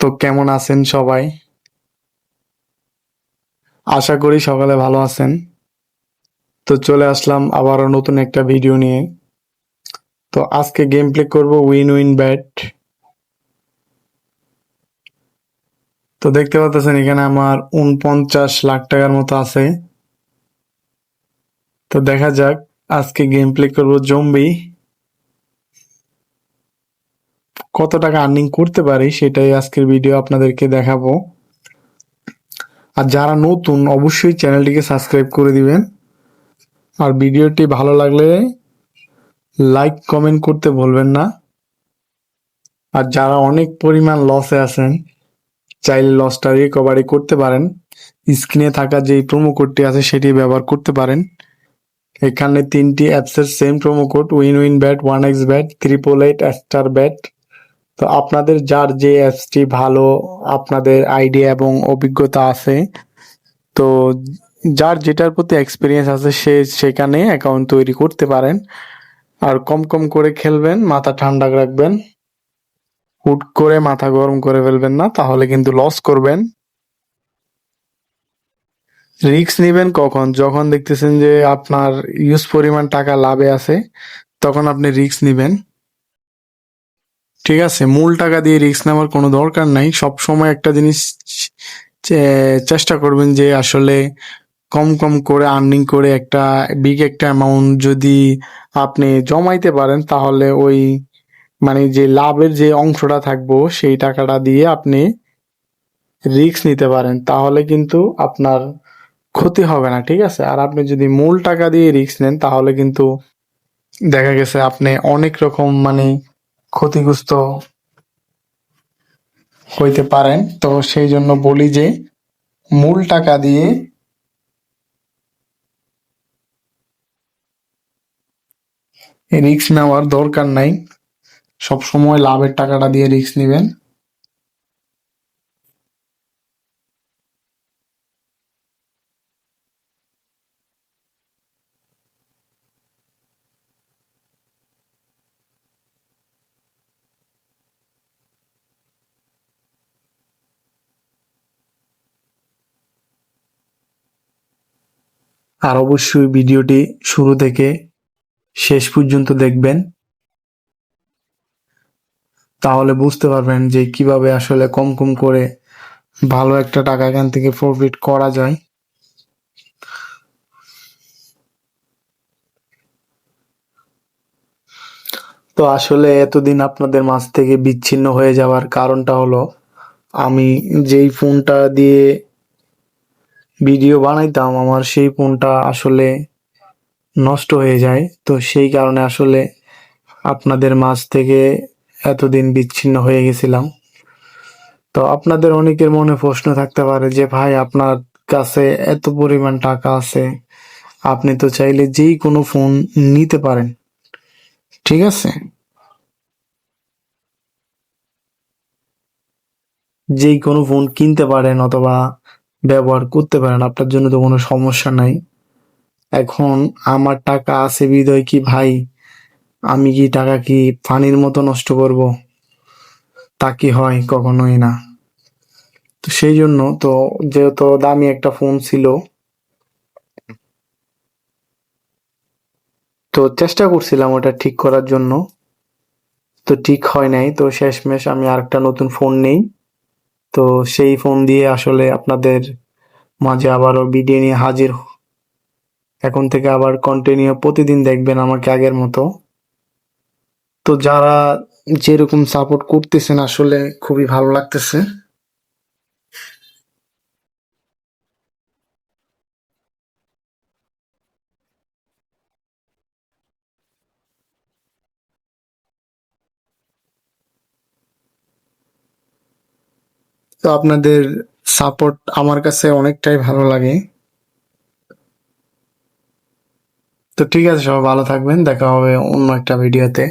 তো কেমন আছেন সবাই? আশা করি সকালে ভালো আছেন। তো চলে আসলাম আবারও নতুন একটা ভিডিও নিয়ে। তো আজকে গেম প্লে করব উইন উইন ব্যাট তো দেখতে পাচ্ছেন এখানে আমার উনপঞ্চাশ লাখ টাকার মতো আছে। তো দেখা যাক আজকে গেম প্লে করব জম্বি কত টাকা আর্নিং করতে পারি সেটাই আজকের ভিডিও আপনাদেরকে দেখাবো। আর যারা নতুন, অবশ্যই চ্যানেলটিকে সাবস্ক্রাইব করে দিবেন। আর ভিডিওটি ভালো লাগলে লাইক কমেন্ট করতে ভুলবেন না। আর যারা অনেক পরিমাণ লসে আছেন, চাইলে লসটা রিকভারি করতে পারেন। স্ক্রিনে থাকা যে প্রোমো কোডটি আছে সেটি ব্যবহার করতে পারেন। এখানে তিনটি অ্যাপসের same promo code win win bat one x bat triple eight star bat তো আপনাদের যার যে অ্যাপসটি ভালো, আপনাদের আইডিয়া এবং অভিজ্ঞতা আছে, তো যার যেটার প্রতি এক্সপিরিয়েন্স আছে, সে সেখানে অ্যাকাউন্ট তৈরি করতে পারেন। আর কম কম করে খেলবেন, মাথা ঠান্ডা রাখবেন, হুট করে মাথা গরম করে ফেলবেন না, তাহলে কিন্তু লস করবেন। রিস্ক নেবেন কখন? যখন দেখতেছেন যে আপনার ইউজ পরিমাণ টাকা লাভে আছে, তখন আপনি রিস্ক নেবেন। ঠিক আছে, মূল টাকা দিয়ে রিস্ক নেওয়ার কোনো দরকার নাই। সব সময় একটা জিনিস চেষ্টা করবেন যে আসলে কম কম করে আর্নিং করে একটা বিগ একটা অ্যামাউন্ট যদি আপনি জমাইতে পারেন, তাহলে ওই মানে যে লাভের যে অংশটা থাকব, সেই টাকাটা দিয়ে আপনি রিস্ক নিতে পারেন। তাহলে কিন্তু আপনার ক্ষতি হবে না, ঠিক আছে? আর আপনি যদি মূল টাকা দিয়ে রিস্ক নেন, তাহলে কিন্তু দেখা গেছে আপনি অনেক রকম মানে ক্ষতিগ্রস্ত হইতে পারেন। তো সেই জন্য বলি যে, মূল টাকা দিয়ে রিস্ক নেওয়ার দরকার নাই। সবসময় লাভের টাকাটা দিয়ে রিস্ক নেবেন। আর অবশ্যই ভিডিওটি শুরু থেকে শেষ পর্যন্ত দেখবেন। তাহলে বুঝতে পারবেন যে কীভাবে আসলে কম কম করে ভালো একটা টাকা এখান থেকে প্রফিট করা যায়। তো আসলে এতদিন আপনাদের মাঝ থেকে বিচ্ছিন্ন হয়ে যাওয়ার কারণটা হলো, আমি যেই ফোনটা দিয়ে ভিডিও বানাইতাম, আমার সেই ফোনটা আসলে নষ্ট হয়ে যায়। তো সেই কারণে আসলে আপনাদের মাঝ থেকে এতদিন বিচ্ছিন্ন হয়ে গেছিলাম। তো আপনাদের অনেকের মনে প্রশ্ন থাকতে পারে যে, ভাই, আপনার কাছে এত পরিমাণ টাকা আছে, আপনি তো চাইলে যেই কোনো ফোন নিতে পারেন। ঠিক আছে? যেই কোনো ফোন কিনতে পারেন অথবা ব্যবহার করতে পারেন, আপনার জন্য তো কোনো সমস্যা নাই। এখন আমার টাকা আছে বিদয় কি ভাই? আমি কি টাকা কি পানির মতো নষ্ট করব? তা কি হয় কখনোই না। তো সেই জন্য তো যেহেতু দামি একটা ফোন ছিল, তো চেষ্টা করছিলাম ওটা ঠিক করার জন্য। তো ঠিক হয় নাই, তো শেষমেশ আমি আরেকটা নতুন ফোন নেই। তো সেই ফোন দিয়ে আসলে আপনাদের মাঝে আবারও ভিডিও নিয়ে হাজির এখন থেকে আবার কন্টিনিউ প্রতিদিন দেখবেন আমাকে আগের মতো। তো যারা যেরকম সাপোর্ট করতেছেন আসলে খুবই ভালো লাগতেছে। তো আপনাদের সাপোর্ট আমার কাছে অনেকটাই ভালো লাগে। তো ঠিক আছে, সবাই ভালো থাকবেন। দেখা হবে অন্য একটা ভিডিওতে